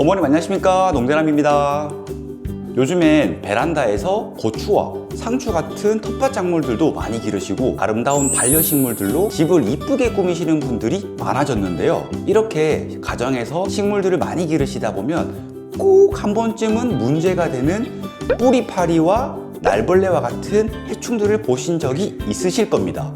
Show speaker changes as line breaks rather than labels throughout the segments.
어머님 안녕하십니까? 농대남입니다. 요즘엔 베란다에서 고추와 상추 같은 텃밭 작물들도 많이 기르시고 아름다운 반려식물들로 집을 이쁘게 꾸미시는 분들이 많아졌는데요. 이렇게 가정에서 식물들을 많이 기르시다 보면 꼭 한 번쯤은 문제가 되는 뿌리파리와 날벌레와 같은 해충들을 보신 적이 있으실 겁니다.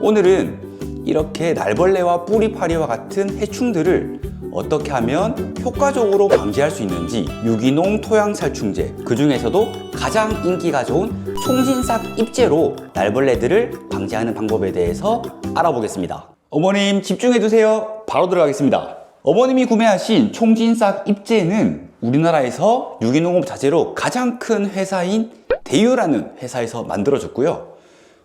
오늘은 이렇게 날벌레와 뿌리파리와 같은 해충들을 어떻게 하면 효과적으로 방지할 수 있는지 유기농 토양 살충제 그 중에서도 가장 인기가 좋은 총진싹 잎제로 날벌레들을 방지하는 방법에 대해서 알아보겠습니다. 어머님 집중해 주세요. 바로 들어가겠습니다. 어머님이 구매하신 총진싹 잎제는 우리나라에서 유기농업 자재로 가장 큰 회사인 대유라는 회사에서 만들어졌고요.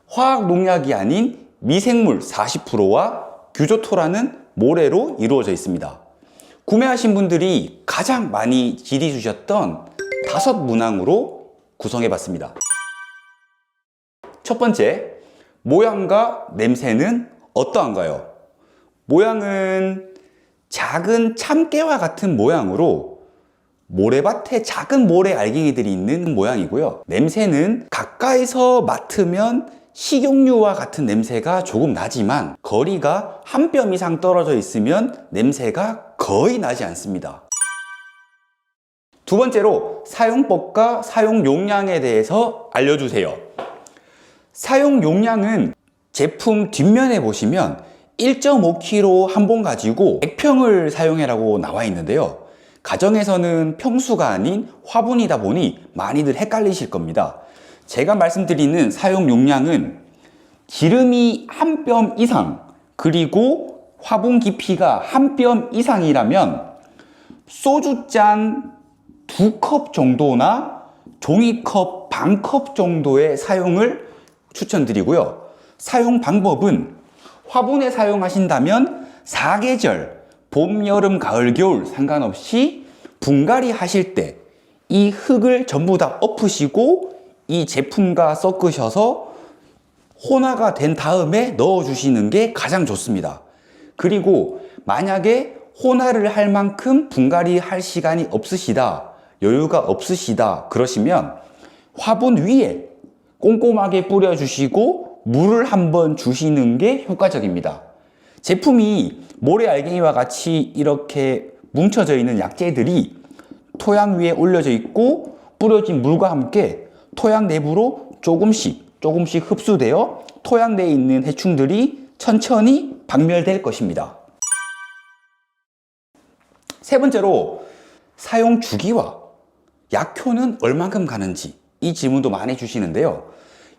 화학 농약이 아닌 미생물 40%와 규조토라는 모래로 이루어져 있습니다. 구매하신 분들이 가장 많이 질의 주셨던 다섯 문항으로 구성해 봤습니다. 첫 번째, 모양과 냄새는 어떠한가요? 모양은 작은 참깨와 같은 모양으로 모래밭에 작은 모래 알갱이들이 있는 모양이고요. 냄새는 가까이서 맡으면 식용유와 같은 냄새가 조금 나지만 거리가 한 뼘 이상 떨어져 있으면 냄새가 거의 나지 않습니다. 두 번째로 사용법과 사용 용량에 대해서 알려주세요. 사용 용량은 제품 뒷면에 보시면 1.5kg 한 번 가지고 100평을 사용해라고 나와 있는데요. 가정에서는 평수가 아닌 화분이다 보니 많이들 헷갈리실 겁니다. 제가 말씀드리는 사용 용량은 기름이 한 뼘 이상 그리고 화분 깊이가 한 뼘 이상이라면 소주잔 두 컵 정도나 종이컵 반 컵 정도의 사용을 추천드리고요. 사용 방법은 화분에 사용하신다면 사계절 봄, 여름, 가을, 겨울 상관없이 분갈이 하실 때 이 흙을 전부 다 엎으시고 이 제품과 섞으셔서 혼화가 된 다음에 넣어 주시는 게 가장 좋습니다. 그리고 만약에 혼화를 할 만큼 분갈이 할 시간이 없으시다, 여유가 없으시다, 그러시면 화분 위에 꼼꼼하게 뿌려주시고 물을 한번 주시는 게 효과적입니다. 제품이 모래 알갱이와 같이 이렇게 뭉쳐져 있는 약재들이 토양 위에 올려져 있고 뿌려진 물과 함께 토양 내부로 조금씩 조금씩 흡수되어 토양 내에 있는 해충들이 천천히 박멸될 것입니다. 세 번째로 사용 주기와 약효는 얼만큼 가는지 이 질문도 많이 주시는데요.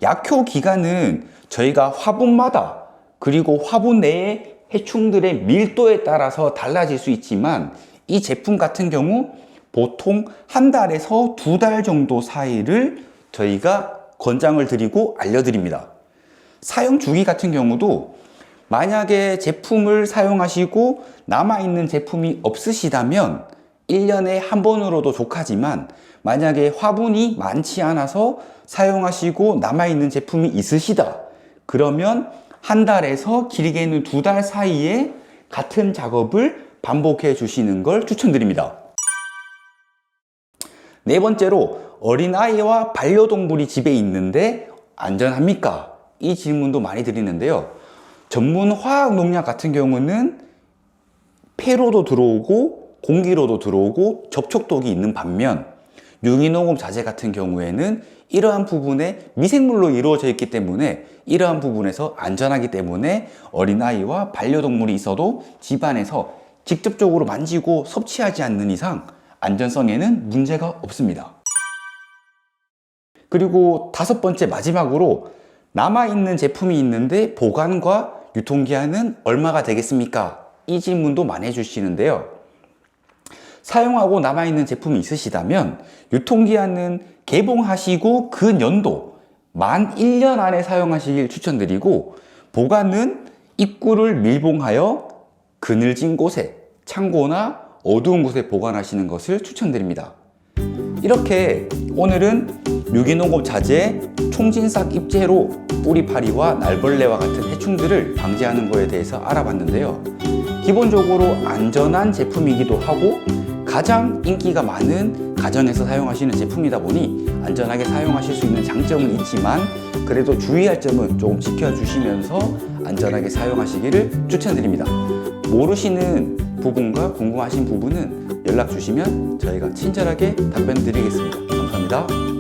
약효 기간은 저희가 화분마다 그리고 화분 내의 해충들의 밀도에 따라서 달라질 수 있지만 이 제품 같은 경우 보통 한 달에서 두 달 정도 사이를 저희가 권장을 드리고 알려드립니다. 사용 주기 같은 경우도 만약에 제품을 사용하시고 남아있는 제품이 없으시다면 1년에 한 번으로도 족하지만 만약에 화분이 많지 않아서 사용하시고 남아있는 제품이 있으시다. 그러면 한 달에서 길게는 두 달 사이에 같은 작업을 반복해 주시는 걸 추천드립니다. 네 번째로 어린아이와 반려동물이 집에 있는데 안전합니까? 이 질문도 많이 드리는데요. 전문 화학 농약 같은 경우는 폐로도 들어오고 공기로도 들어오고 접촉독이 있는 반면 유기농업 자재 같은 경우에는 이러한 부분에 미생물로 이루어져 있기 때문에 이러한 부분에서 안전하기 때문에 어린아이와 반려동물이 있어도 집안에서 직접적으로 만지고 섭취하지 않는 이상 안전성에는 문제가 없습니다. 그리고 다섯 번째 마지막으로 남아있는 제품이 있는데 보관과 유통기한은 얼마가 되겠습니까? 이 질문도 많이 해주시는데요. 사용하고 남아있는 제품이 있으시다면 유통기한은 개봉하시고 그 연도 만 1년 안에 사용하시길 추천드리고 보관은 입구를 밀봉하여 그늘진 곳에 창고나 어두운 곳에 보관하시는 것을 추천드립니다. 이렇게 오늘은 유기농업 자재 총진싹 입재로 뿌리파리와 날벌레와 같은 해충들을 방지하는 것에 대해서 알아봤는데요. 기본적으로 안전한 제품이기도 하고 가장 인기가 많은 가정에서 사용하시는 제품이다 보니 안전하게 사용하실 수 있는 장점은 있지만 그래도 주의할 점은 조금 지켜주시면서 안전하게 사용하시기를 추천드립니다. 모르시는 부분과 궁금하신 부분은 연락 주시면 저희가 친절하게 답변 드리겠습니다. 감사합니다.